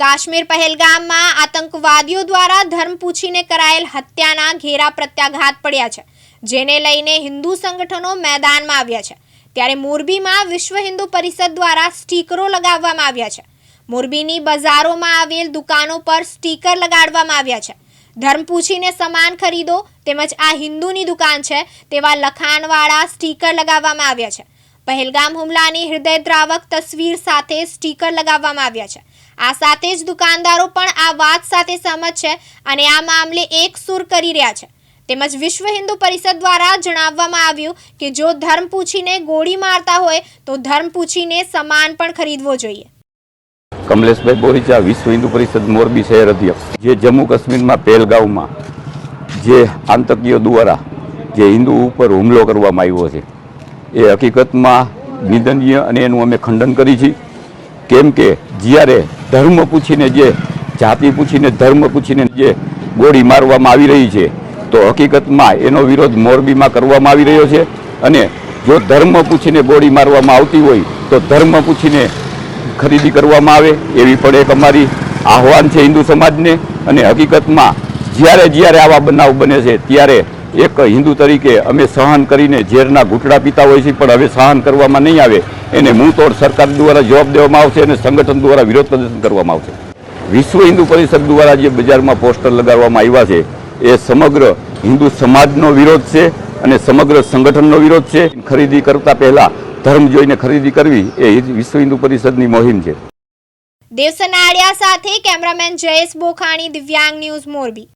કાશ્મીર પહેલગામમાં આતંકવાદીઓ દ્વારા ધર્મ પૂછીને કરાયેલ હત્યાના ઘેરા પ્રત્યાઘાત પડ્યા છે, જેને લઈને હિન્દુ સંગઠનો મેદાનમાં આવ્યા છે. ત્યારે મોરબીમાં વિશ્વ હિન્દુ પરિષદ દ્વારા સ્ટીકરો લગાવવામાં આવ્યા છે. મોરબીની બજારોમાં આવેલ દુકાનો પર સ્ટીકર લગાડવામાં આવ્યા છે. ધર્મ પૂછીને સામાન ખરીદો તેમજ આ હિન્દુની દુકાન છે તેવા લખાણવાળા સ્ટીકર લગાવવામાં આવ્યા છે. પહેલગામ હુમલાની હૃદયદ્રાવક તસવીર સાથે સ્ટીકર લગાવવામાં આવ્યા છે. આ સાથે જ દુકાનદારો પણ આ વાત સાથે સહમત છે અને આ મામલે એક સુર કરી રહ્યા છે. તેમજ વિશ્વ હિન્દુ પરિષદ દ્વારા જણાવવામાં આવ્યું કે જો ધર્મ પૂછીને ગોળી મારતા હોય તો ધર્મ પૂછીને સામાન પણ ખરીદવો જોઈએ. કમલેશભાઈ બોરીચા વિશ્વ હિન્દુ પરિષદ મોરબી શહેર અધ્યક્ષ. જે જમ્મુ કાશ્મીરમાં પહેલગાંવમાં જે આતંકીઓ દ્વારા જે હિન્દુ ઉપર હુમલો કરવામાં આવ્યો છે એ હકીકતમાં નિંદનીય અને એનું અમે ખંડન કરી છીએ કેમ કે જ્યારે ધર્મ પૂછીને જે જાતિ પૂછીને ધર્મ પૂછીને જે ગોળી મારવામાં આવી રહી છે, તો હકીકતમાં એનો વિરોધ મોરબીમાં કરવામાં આવી રહ્યો છે અને જો ધર્મ પૂછીને ગોળી મારવામાં આવતી હોય, તો ધર્મ પૂછીને ખરીદી કરવામાં આવે એવી પણ એક અમારી આહવાન છે હિન્દુ સમાજને. અને હકીકતમાં જ્યારે જ્યારે આવા બનાવ બને છે, ત્યારે એક હિન્દુ તરીકે અમે સહન કરીને ઝેરના ઘૂંટડા પીતા હોય છે, પણ હવે સહન કરવામાં નહીં આવે. એને મુંતોડ સરકાર દ્વારા જવાબ દેવામાં આવશે અને સંગઠન દ્વારા વિરોધ પ્રદર્શન કરવામાં આવશે. વિશ્વ હિન્દુ પરિષદ દ્વારા જે બજારમાં પોસ્ટર લગાડવામાં આવ્યા છે, એ સમગ્ર હિન્દુ સમાજનો વિરોધ છે અને સમગ્ર સંગઠનનો વિરોધ છે. ખરીદી કરતા પહેલા ધર્મ જોઈને ખરીદી કરવી, એ વિશ્વ હિન્દુ પરિષદની મોહિમ છે. દેવસનાળિયા સાથે કેમેરામેન જયેશ બોખાણી, દિવ્યાંગ ન્યૂઝ મોરબી.